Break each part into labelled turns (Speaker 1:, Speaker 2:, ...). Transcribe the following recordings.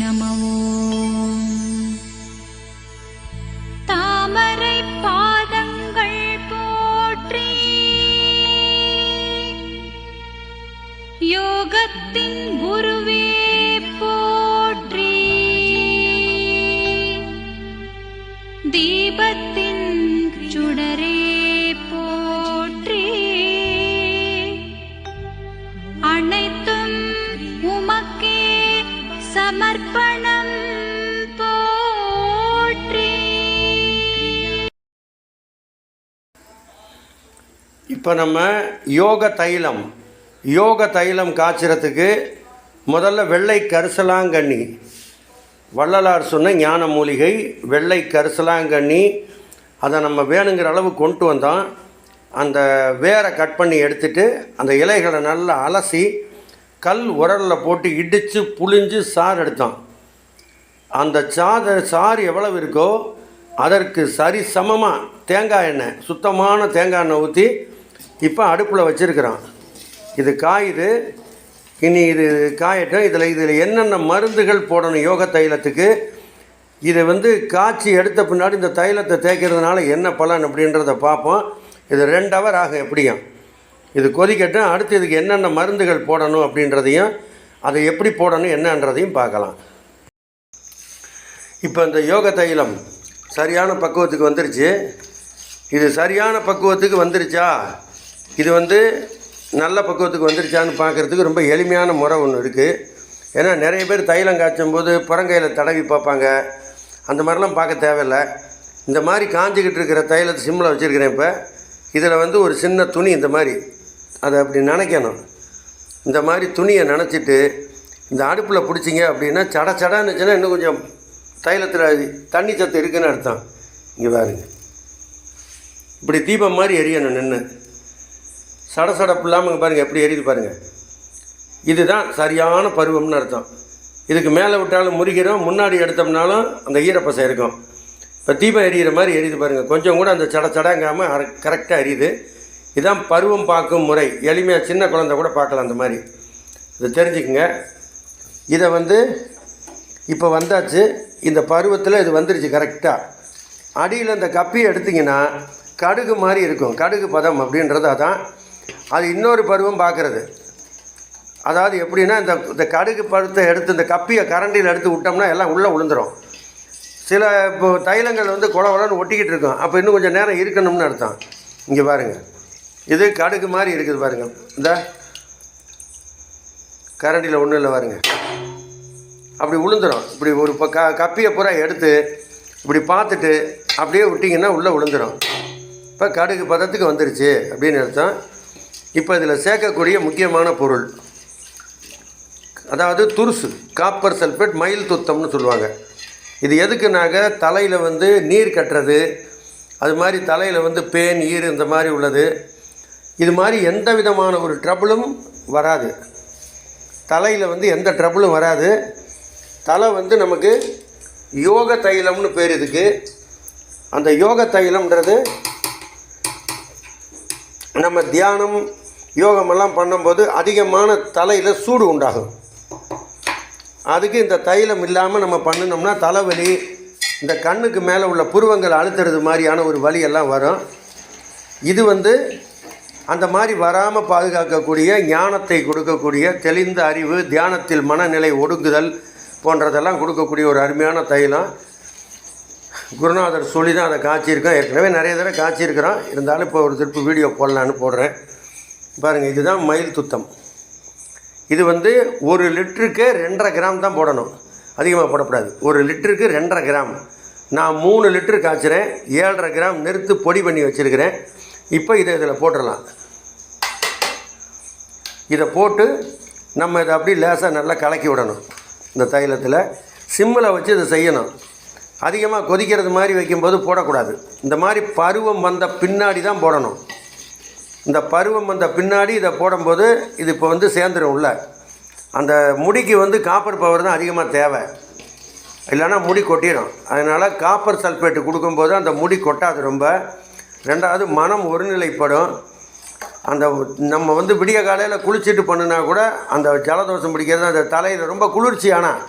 Speaker 1: नमवो சமர்ப்பணம் போற்றி.
Speaker 2: இப்போ நம்ம யோக தைலம் யோக தைலம் காய்ச்சறதுக்கு முதல்ல வெள்ளை கரிசலாங்கண்ணி. வள்ளலார் சொன்ன ஞான மூலிகை வெள்ளை கரிசலாங்கண்ணி அதை நம்ம வேணுங்கிற அளவு கொண்டு வந்தோம். அந்த வேரை கட் பண்ணி எடுத்துட்டு அந்த இலைகளை நல்லா அலசி கல் உரலில் போட்டு இடித்து புழிஞ்சு சாறு எடுத்தோம் அந்த சாத சாறு எவ்வளவு இருக்கோ அதற்கு சரி சமமாக தேங்காய் எண்ணெய் சுத்தமான தேங்காய் எண்ணெய் ஊற்றி இப்போ அடுப்பில் வச்சுருக்கிறான். இது காயுது இனி இது காயட்டும். இதில் இதில் என்னென்ன மருந்துகள் போடணும் யோக தைலத்துக்கு? இதை வந்து காய்ச்சி எடுத்த பின்னாடி இந்த தைலத்தை தேய்க்கிறதுனால என்ன பலன் அப்படின்றத பார்ப்போம். இது ரெண்டு ஹவர் ஆகும் எப்படியும். இது கொதிக்கட்டும் அடுத்து இதுக்கு என்னென்ன மருந்துகள் போடணும் அப்படின்றதையும் அதை எப்படி போடணும் என்னன்றதையும் பார்க்கலாம். இப்போ இந்த யோக தைலம் சரியான பக்குவத்துக்கு வந்துருச்சு. இது சரியான பக்குவத்துக்கு வந்துருச்சா? இது வந்து நல்ல பக்குவத்துக்கு வந்துருச்சான்னு பார்க்குறதுக்கு ரொம்ப எளிமையான முறை ஒன்று இருக்குது ஏன்னா நிறைய பேர் தைலம் காய்ச்சும் போது புறங்கையில் தடவி பார்ப்பாங்க. அந்த மாதிரிலாம் பார்க்க தேவையில்லை. இந்த மாதிரி காஞ்சிக்கிட்டு இருக்கிற தைலத்தை சிம்மில் வச்சுருக்கிறேன் இப்போ. இதில் வந்து ஒரு சின்ன துணி இந்த மாதிரி. அதை அப்படி நினைக்கணும். இந்த மாதிரி துணியை நினச்சிட்டு இந்த அடுப்பில் பிடிச்சிங்க அப்படின்னா சட சடான்னுச்சுன்னா இன்னும் கொஞ்சம் தைலத்தில் தண்ணி சத்து இருக்குன்னு அர்த்தம். இங்கே பாருங்க. இப்படி தீபம் மாதிரி எரியணும் நின்று சட சடப்பு இல்லாமல் பாருங்கள் எப்படி எரியுது பாருங்கள் இதுதான் சரியான பருவம்னு அர்த்தம். இதுக்கு மேலே விட்டாலும் முறிக்கிறோம் முன்னாடி எடுத்தோம்னாலும் அந்த ஈரப்பசை இருக்கும். இப்போ தீபம் எரியிற மாதிரி எரியுது பாருங்கள் கொஞ்சம் கூட அந்த சட சடங்காமல் கரெக்டாக எரியுது. இதான் பருவம் பார்க்கும் முறை. எளிமையாக சின்ன குழந்தை கூட பார்க்கலாம் அந்த மாதிரி. இதை தெரிஞ்சுக்குங்க. இதை வந்து இப்போ வந்தாச்சு. இந்த பருவத்தில் இது வந்துருச்சு கரெக்டாக அடியில் இந்த கப்பியை எடுத்திங்கன்னா கடுகு மாதிரி இருக்கும். கடுகு பதம் அப்படின்றதா தான் அது இன்னொரு பருவம் பார்க்குறது. அதாவது எப்படின்னா இந்த இந்த கடுகு பருத்தை எடுத்து இந்த கப்பியை கரண்டியில் எடுத்து விட்டோம்னா எல்லாம் உள்ளே விழுந்துரும் சில இப்போ தைலங்கள் வந்து குளவளன்னு ஒட்டிக்கிட்டு இருக்கும். அப்போ இன்னும் கொஞ்சம் நேரம் இருக்கணும்னு அர்த்தம். இங்கே பாருங்கள் இது கடுகு மாதிரி இருக்குது பாருங்கள் இந்த கரண்டியில் ஒன்றும் இல்லை பாருங்க. அப்படி விழுந்துரும் இப்படி ஒரு இப்போ க கப்பியை பூரா எடுத்து இப்படி பார்த்துட்டு அப்படியே விட்டிங்கன்னா உள்ளே விழுந்துடும் இப்போ கடுகு பதத்துக்கு வந்துருச்சு அப்படின்னு அர்த்தம். இப்போ இதில் சேர்க்கக்கூடிய முக்கியமான பொருள். அதாவது துருசு காப்பர் சல்ஃபேட் மயில் துத்தம்னு சொல்லுவாங்க. இது எதுக்குனாக்க தலையில் வந்து நீர் கட்டுறது. அது மாதிரி தலையில் வந்து பேன் ஈர் இந்த மாதிரி உள்ளது. இது மாதிரி எந்த விதமான ஒரு ட்ரபுளும் வராது. தலையில் வந்து எந்த ட்ரபுளும் வராது. தலை வந்து நமக்கு யோக தைலம்னு பேர் இதுக்கு. அந்த யோக தைலம்ன்றது நம்ம தியானம் யோகமெல்லாம் பண்ணும்போது அதிகமான தலையில் சூடு உண்டாகும். அதுக்கு இந்த தைலம் இல்லாமல் நம்ம பண்ணினோம்னா தலைவலி இந்த கண்ணுக்கு மேலே உள்ள புருவங்கள் அழுத்துறது மாதிரியான ஒரு வலியெல்லாம் வரும். இது வந்து அந்த மாதிரி வராமல் பாதுகாக்கக்கூடிய ஞானத்தை கொடுக்கக்கூடிய தெளிந்த அறிவு தியானத்தில் மனநிலை ஒடுங்குதல் போன்றதெல்லாம் கொடுக்கக்கூடிய ஒரு அருமையான தைலம். குருநாதர் சொல்லி தான் அதை காய்ச்சிருக்கோம். ஏற்கனவே நிறைய தடவை காய்ச்சிருக்கிறோம். இருந்தாலும் இப்போ ஒரு திருப்பு வீடியோ போடலான்னு போடுறேன். பாருங்கள் இதுதான் மயில் துத்தம். இது வந்து ஒரு லிட்டருக்கு ரெண்டரை கிராம் தான் போடணும். அதிகமாக போடக்கூடாது. ஒரு லிட்டருக்கு ரெண்டரை கிராம். நான் மூணு லிட்டரு காய்ச்சிறேன். ஏழரை கிராம் நிறுத்து பொடி பண்ணி வச்சுருக்கிறேன். இப்போ இதை இதில் போட்டுடலாம். இதை போட்டு நம்ம இதை அப்படியே லேசாக நல்லா கலக்கி விடணும். இந்த தைலத்தில் சிம்மில் வச்சு இதை செய்யணும். அதிகமாக கொதிக்கிறது மாதிரி வைக்கும்போது போடக்கூடாது. இந்த மாதிரி பருவம் வந்த பின்னாடி தான் போடணும். இந்த பருவம் வந்த பின்னாடி இதை போடும்போது இது இப்போ வந்து சேர்ந்துடும் உள்ள. அந்த முடிக்கு வந்து காப்பர் பவர் தான் அதிகமாக தேவை. இல்லைன்னா முடி கொட்டிடும் அதனால் காப்பர் சல்ஃபேட்டு கொடுக்கும்போது அந்த முடி கொட்டாது ரொம்ப. ரெண்டாவது மனம் ஒருநிலைப்படும். அந்த நம்ம வந்து விடிய காலையில் குளிச்சுட்டு பண்ணுனா கூட அந்த ஜலதோஷம் பிடிக்கிறது அந்த தலையில் ரொம்ப குளிர்ச்சி ஆனால்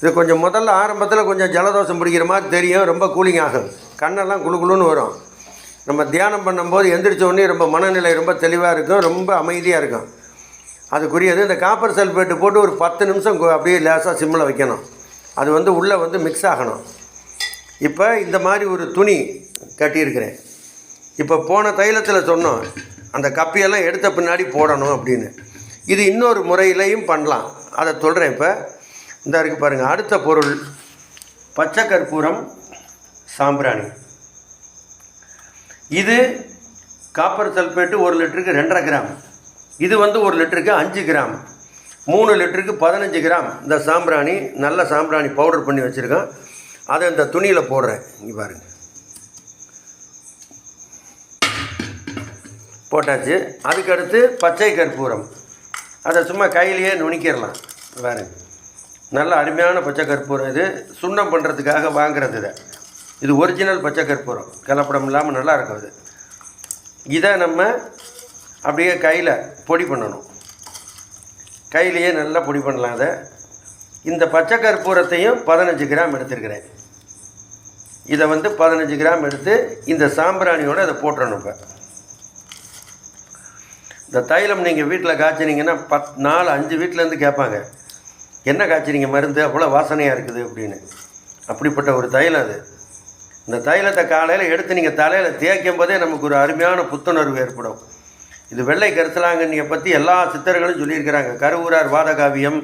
Speaker 2: இது கொஞ்சம் முதல்ல ஆரம்பத்தில் கொஞ்சம் ஜலதோஷம் பிடிக்கிற மாதிரி தெரியும் ரொம்ப கூலிங் ஆகும். கண்ணெல்லாம் குளு குளுன்னு வரும். நம்ம தியானம் பண்ணும்போது எந்திரிச்ச உடனே ரொம்ப மனநிலை ரொம்ப தெளிவாக இருக்கும் ரொம்ப அமைதியாக இருக்கும். அதுக்குரியது இந்த காப்பர் சல்ஃபேட்டு போட்டு ஒரு பத்து நிமிஷம் அப்படியே லேசாக சிம்மில் வைக்கணும். அது வந்து உள்ளே வந்து மிக்ஸ் ஆகணும். இப்போ இந்த மாதிரி ஒரு துணி கட்டியிருக்கிறேன். இப்போ போன தைலத்தில் சொன்னோம் அந்த கப்பியெல்லாம் எடுத்த பின்னாடி போடணும் அப்படின்னு. இது இன்னொரு முறையிலையும் பண்ணலாம். அதை சொல்கிறேன் இப்போ. இந்த இருக்குது பாருங்கள் அடுத்த பொருள். பச்சை கற்பூரம் சாம்பிராணி. இது காப்பர் சல்ஃபேட்டு ஒரு லிட்டருக்கு ரெண்டரை கிராம். இது வந்து ஒரு லிட்டருக்கு அஞ்சு கிராம். மூணு லிட்டருக்கு பதினஞ்சு கிராம். இந்த சாம்பிராணி நல்ல சாம்பிராணி பவுடர் பண்ணி வச்சுருக்கேன். அதை இந்த துணியில் போடுறேன். இங்கே பாருங்கள் போட்டாச்சு. அதுக்கடுத்து பச்சை கற்பூரம். அதை சும்மா கையிலேயே நுணிக்கிடலாம். வேறு நல்ல அருமையான பச்சை கற்பூரம் இது. சுண்ணம் பண்ணுறதுக்காக வாங்குறது இதை. இது ஒரிஜினல் பச்சை கற்பூரம். கலப்படம் இல்லாமல் நல்லா இருக்கும் அது இதை நம்ம அப்படியே கையில் பொடி பண்ணணும். கையிலேயே நல்லா பொடி பண்ணலாம் அதை. இந்த பச்சை கற்பூரத்தையும் பதினஞ்சு கிராம் எடுத்துருக்கிறேன். இதை வந்து பதினஞ்சு கிராம் எடுத்து இந்த சாம்பிராணியோட அதை போட்டுறணும் இப்போ. இந்த தைலம் நீங்கள் வீட்டில் காய்ச்சினீங்கன்னா பத் நாலு அஞ்சு வீட்டிலேருந்து கேட்பாங்க என்ன காய்ச்சினீங்க மருந்து? அவ்வளோ வாசனையாக இருக்குது அப்படின்னு. அப்படிப்பட்ட ஒரு தைலம் அது. இந்த தைலத்தை காலையில் எடுத்து நீங்கள் தலையில் தேய்க்கும் போதே நமக்கு ஒரு அருமையான புத்துணர்வு ஏற்படும். இது வெள்ளை கருத்தலாங்கன்னியை பற்றி எல்லா சித்தர்களும் சொல்லியிருக்கிறாங்க. கருவூரார் வாதகாவியம்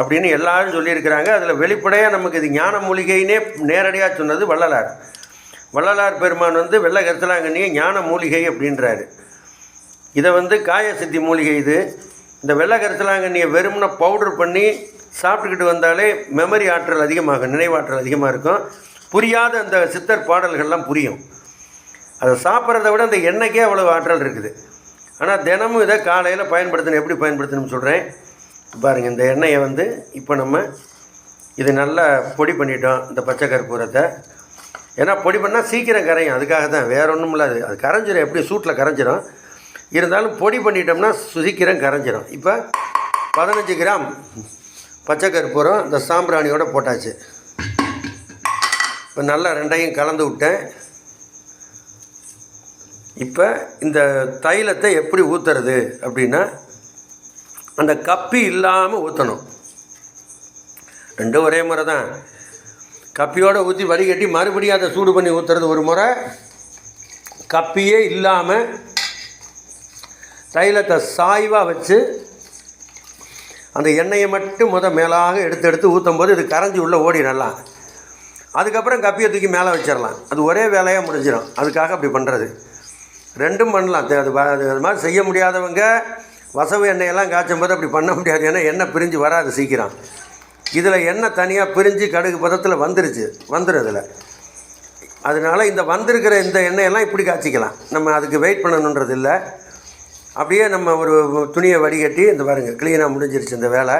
Speaker 2: அப்படின்னு எல்லாரும் சொல்லியிருக்கிறாங்க. அதில் வெளிப்படையாக நமக்கு இது ஞான மூலிகைன்னே நேரடியாக சொன்னது வள்ளலார். வள்ளலார் பெருமான் வந்து வெள்ளை கருத்தலாங்கன்னியை ஞான மூலிகை அப்படின்றாரு. இதை வந்து காயசித்தி மூலிகை இது. இந்த வெள்ளை கரிசலாங்கண்ணியை வெறும்னா பவுடர் பண்ணி சாப்பிட்டுக்கிட்டு வந்தாலே மெமரி ஆற்றல் அதிகமாகும் நினைவாற்றல் அதிகமாக இருக்கும். புரியாத அந்த சித்தர் பாடல்கள்லாம் புரியும். அதை சாப்பிட்றத விட அந்த எண்ணெய்க்கே அவ்வளோ ஆற்றல் இருக்குது. ஆனால் தினமும் இதை காலையில் பயன்படுத்தணும் எப்படி பயன்படுத்தணும்னு சொல்கிறேன் பாருங்கள் இந்த எண்ணெயை வந்து இப்போ நம்ம இது நல்லா பொடி பண்ணிட்டோம் இந்த பச்சை கற்பூரத்தை. ஏன்னா பொடி பண்ணால் சீக்கிரம் கரையும் அதுக்காக தான் வேற ஒன்றும் இல்லை அது அது எப்படி சூட்டில் கரைஞ்சிரும். இருந்தாலும் பொடி பண்ணிட்டோம்னா சீக்கிரம் கரைஞ்சிரும். இப்போ பதினஞ்சு கிராம் பச்சை கற்பூரம் இந்த சாம்பிராணியோட போட்டாச்சு. இப்போ நல்லா ரெண்டையும் கலந்து விட்டேன். இப்போ இந்த தைலத்தை எப்படி ஊற்றுறது அப்படின்னா அந்த கப்பி இல்லாமல் ஊற்றணும் ரெண்டும் ஒரே முறை தான் கப்பியோடு ஊற்றி வடிகட்டி மறுபடியும் அதை சூடு பண்ணி ஊற்றுறது ஒரு முறை. கப்பியே இல்லாமல் தைலத்தை சாய்வாக வச்சு அந்த எண்ணெயை மட்டும் முத மேலாக எடுத்து எடுத்து ஊற்றும் போது இது கரைஞ்சி உள்ளே ஓடி நல்லா. அதுக்கப்புறம் கப்பியை தூக்கி மேலே வச்சிடலாம். அது ஒரே வேலையாக முடிஞ்சிடும் அதுக்காக அப்படி பண்ணுறது ரெண்டும் பண்ணலாம். அது அது அது மாதிரி செய்ய முடியாதவங்க வசவு எண்ணெயெல்லாம் காய்ச்சும் போது அப்படி பண்ண முடியாது. ஏன்னா எண்ணெய் பிரிஞ்சு வராது சீக்கிரம். இதில் எண்ணெய் தனியாக பிரிஞ்சு கடுகு பதத்தில் வந்துருச்சு. வந்துடும் இதில் அதனால் இந்த வந்திருக்கிற இந்த எண்ணெயெல்லாம் இப்படி காய்ச்சிக்கலாம். நம்ம அதுக்கு வெயிட் பண்ணணுன்றது இல்லை. அப்படியே நம்ம ஒரு துணியை வடிகட்டி இந்த பாருங்கள் க்ளீனாக முடிஞ்சிருச்சு இந்த வேலை.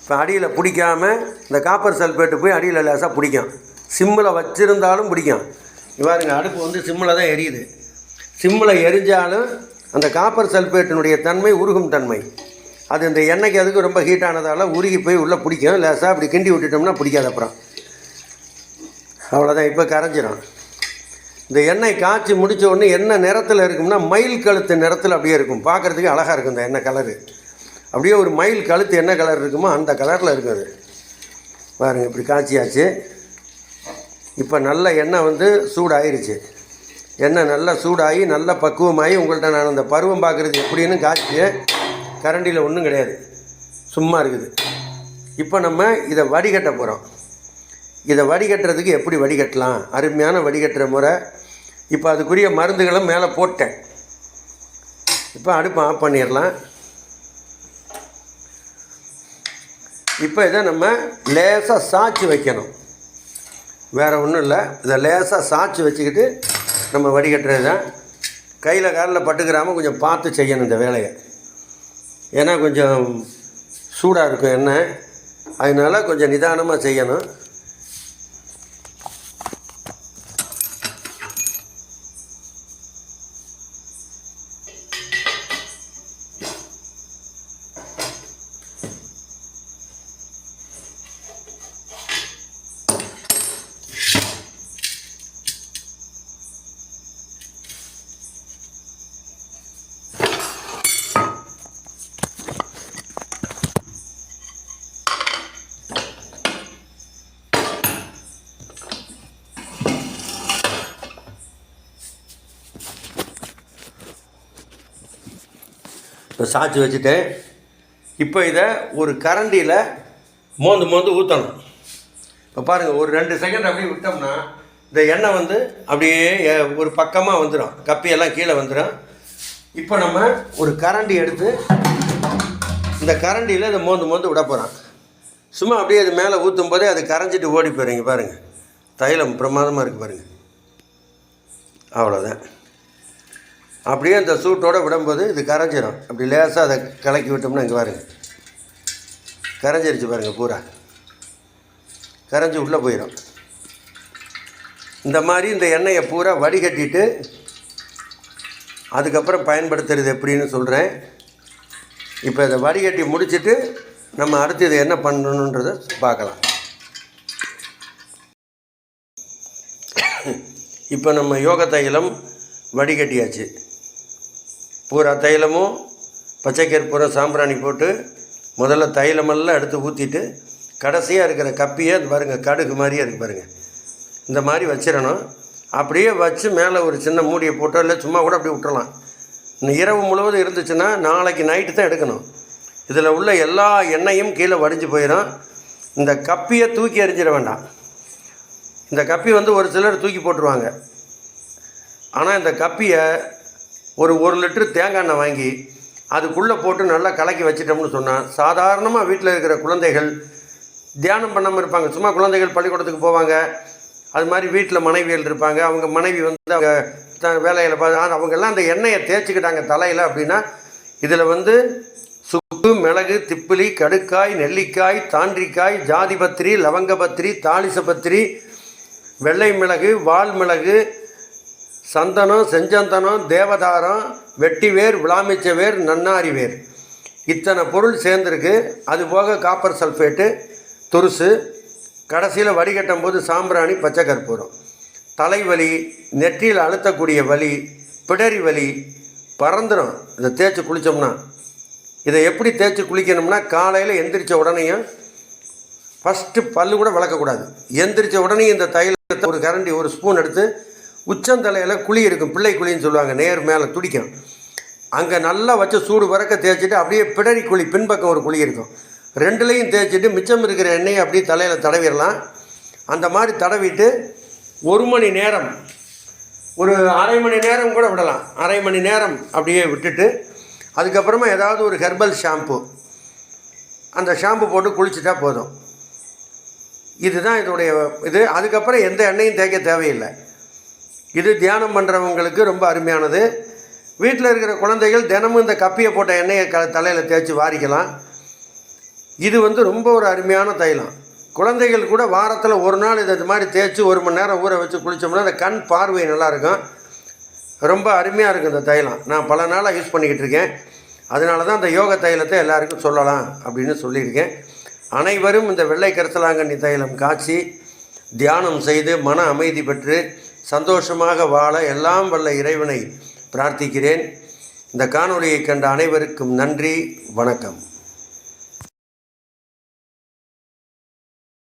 Speaker 2: இப்போ அடியில் பிடிக்காம இந்த காப்பர் சல்ஃபேட்டு போய் அடியில் லேசாக பிடிக்கும். சிம்மில் வச்சுருந்தாலும் பிடிக்கும். பாருங்க அடுப்பு வந்து சிம்மில் தான் எரியுது. சிம்மில் எரிஞ்சாலும் அந்த காப்பர் சல்ஃபேட்டினுடைய தன்மை உருகும் தன்மை. அது இந்த எண்ணெய்க்கு அதுக்கு ரொம்ப ஹீட்டானதால் உருகி போய் உள்ளே பிடிக்கும். லேசாக அப்படி கிண்டி விட்டுட்டோம்னா பிடிக்காது அப்புறம். அவ்வளோதான் இப்போ கரைஞ்சிரும். இந்த எண்ணெய் காய்ச்சி முடித்த உடனே என்ன நிறத்தில் இருக்கும்னா மயில் கழுத்து நிறத்தில் அப்படியே இருக்கும். பார்க்குறதுக்கு அழகாக இருக்கும் இந்த எண்ணெய் கலரு அப்படியே ஒரு மயில் கழுத்து என்ன கலர் இருக்குமோ அந்த கலரில் இருக்கும் அது. பாருங்கள் இப்படி காய்ச்சியாச்சு. இப்போ நல்ல எண்ணெய் வந்து சூடாயிருச்சு. எண்ணெய் நல்லா சூடாகி நல்ல பக்குவமாகி உங்கள்கிட்ட நான் அந்த பருவம் பார்க்குறது எப்படின்னு காய்ச்சி கரண்டியில் ஒன்றும் கிடையாது. சும்மா இருக்குது. இப்போ நம்ம இதை வடிகட்ட போகிறோம் இதை வடிகட்டுறதுக்கு எப்படி வடிகட்டலாம்? அருமையான வடிகட்டுற முறை. இப்போ அதுக்குரிய மருந்துகளும் மேலே போட்டேன். இப்போ அடுப்பு ஆஃப் பண்ணிடலாம். இப்போ இதை நம்ம லேசாக சாய்ச்சி வைக்கணும். வேறு ஒன்றும் இல்லை. இதை லேசாக சாய்ச்சி வச்சுக்கிட்டு நம்ம வடிகட்டுறது தான் கையில் காலில் பட்டுக்கிறாமல் கொஞ்சம் பார்த்து செய்யணும் இந்த வேலையை. ஏன்னா கொஞ்சம் சூடாக இருக்கும் எண்ணெய். அதனால் கொஞ்சம் நிதானமாக செய்யணும். இப்போ சாய்ச்சி வச்சுட்டேன். இப்போ இதை ஒரு கரண்டியில் மோந்து மோந்து ஊற்றணும் இப்போ பாருங்கள் ஒரு ரெண்டு செகண்ட் அப்படியே விட்டோம்னா இந்த எண்ணெய் வந்து அப்படியே ஒரு பக்கமாக வந்துடும் கப்பியெல்லாம் கீழே வந்துடும் இப்போ நம்ம ஒரு கரண்டி எடுத்து இந்த கரண்டியில் இதை மோந்து மோந்து விட போகிறோம் சும்மா அப்படியே அது மேலே ஊற்றும் போதே அது கரைஞ்சிட்டு ஓடி போயிடுங்க பாருங்கள் தைலம் பிரமாதமாக இருக்குது பாருங்கள் அவ்வளோதான் அப்படியே அந்த சூட்டோட விடும்போது இது கரைஞ்சிடும் அப்படி லேசாக அதை கலக்கி விட்டோம்னா இங்கே பாருங்கள் கரைஞ்சிருச்சு பாருங்கள் பூரா. கரைஞ்சி உள்ளே போயிடும் இந்த மாதிரி இந்த எண்ணெயை பூரா வடிகட்டிட்டு அதுக்கப்புறம் பயன்படுத்துறது எப்படின்னு சொல்கிறேன் இப்போ இதை வடிகட்டி முடிச்சுட்டு நம்ம அடுத்து இதை என்ன பண்ணணுன்றதை பார்க்கலாம். இப்போ நம்ம யோக தைலம் வடிகட்டியாச்சு. பூரா தைலமும் பச்சை பூரா சாம்பிராணி போட்டு முதல்ல தைலமெல்லாம் எடுத்து ஊற்றிட்டு கடைசியாக இருக்கிற கப்பியை அது பாருங்கள் கடுகு மாதிரியே இருக்குது பாருங்கள் இந்த மாதிரி வச்சிடணும். அப்படியே வச்சு மேலே ஒரு சின்ன மூடியை போட்டோ இல்லை சும்மா கூட அப்படி விட்டுறலாம். இன்னும் இரவு முழுவதும் இருந்துச்சுன்னா நாளைக்கு நைட்டு தான் எடுக்கணும். இதில் உள்ள எல்லா எண்ணெயும் கீழே வடிஞ்சு போயிடும் இந்த கப்பியை தூக்கி எறிஞ்சிட வேண்டாம். இந்த கப்பி வந்து ஒரு சிலர் தூக்கி போட்டுருவாங்க. ஆனால் இந்த கப்பியை ஒரு ஒரு லிட்டரு தேங்காய் எண்ணெய் வாங்கி அதுக்குள்ளே போட்டு நல்லா கலக்கி வச்சிட்டோம்னு சொன்னால் சாதாரணமாக வீட்டில் இருக்கிற குழந்தைகள் தியானம் பண்ணாமல் இருப்பாங்க. சும்மா குழந்தைகள் பள்ளிக்கூடத்துக்கு போவாங்க. அது மாதிரி வீட்டில் மனைவிகள் இருப்பாங்க. அவங்க மனைவி வந்து அவங்க த வேலையில் பார்த்து அவங்கெல்லாம் அந்த எண்ணெயை தேய்ச்சிக்கிட்டாங்க தலையில் அப்படின்னா இதில் வந்து சுக்கு மிளகு திப்பிலி கடுக்காய் நெல்லிக்காய் தாண்டிக்காய் ஜாதிபத்திரி லவங்கபத்திரி தாளிசபத்திரி வெள்ளை மிளகு வால் மிளகு சந்தனம் செஞ்சந்தனம் தேவதாரம் வெட்டிவேர் விளாமிச்சவேர் நன்னாரி வேர் இத்தனை பொருள் சேர்ந்துருக்கு. அது போக காப்பர் சல்ஃபேட்டு துருசு கடைசியில் வடிகட்டும் போது சாம்பிராணி பச்சை கற்பூரம். தலைவலி நெற்றியில் அழுத்தக்கூடிய வலி பிடரி வலி பறந்துடும் இதை தேய்ச்சி குளித்தோம்னா இதை எப்படி தேய்ச்சி குளிக்கணும்னா காலையில் எந்திரிச்ச உடனேயும் ஃபஸ்ட்டு பல்லு கூட விளக்கக்கூடாது. எந்திரிச்ச உடனே இந்த தைலத்தை ஒரு கரண்டி ஒரு ஸ்பூன் எடுத்து உச்சந்தலையில் குழி இருக்கும் பிள்ளை குழின்னு சொல்லுவாங்க நேர் மேலே துடிக்கும். அங்கே நல்லா வச்சு சூடு பறக்க தேய்ச்சிட்டு அப்படியே பிடரி குழி பின்பக்கம் ஒரு குழி இருக்கும். ரெண்டுலேயும் தேய்ச்சிட்டு மிச்சம் இருக்கிற எண்ணெயை அப்படியே தலையில் தடவிடலாம். அந்த மாதிரி தடவிட்டு ஒரு மணி நேரம் ஒரு அரை மணி நேரம் கூட விடலாம். அரை மணி நேரம் அப்படியே விட்டுட்டு அதுக்கப்புறமா ஏதாவது ஒரு ஹெர்பல் ஷாம்பு அந்த ஷாம்பு போட்டு குளிச்சுட்டா போதும். இதுதான் இதோடைய இது. அதுக்கப்புறம் எந்த எண்ணெயும் தேய்க்க தேவையில்லை. இது தியானம் பண்ணுறவங்களுக்கு ரொம்ப அருமையானது. வீட்டில் இருக்கிற குழந்தைகள் தினமும் இந்த கப்பியை போட்ட எண்ணெயை க தலையில் தேய்ச்சி வாரிக்கலாம். இது வந்து ரொம்ப ஒரு அருமையான தைலம். குழந்தைகள் கூட வாரத்தில் ஒரு நாள் இதை இது மாதிரி தேய்ச்சி ஒரு மணி நேரம் ஊற வச்சு குளித்தோம்னா அந்த கண் பார்வை நல்லாயிருக்கும். ரொம்ப அருமையாக இருக்கும் இந்த தைலம். நான் பல நாளாக யூஸ் பண்ணிக்கிட்டு இருக்கேன். அதனால தான் அந்த யோக தைலத்தை எல்லாருக்கும் சொல்லலாம் அப்படின்னு சொல்லியிருக்கேன். அனைவரும் இந்த வெள்ளை கரிசலாங்கண்ணி தைலம் காய்ச்சி தியானம் செய்து மன அமைதி பெற்று சந்தோஷமாக வாழ எல்லாம் வல்ல இறைவனை பிரார்த்திக்கிறேன். இந்த காணொலியைக் கண்ட அனைவருக்கும் நன்றி வணக்கம்.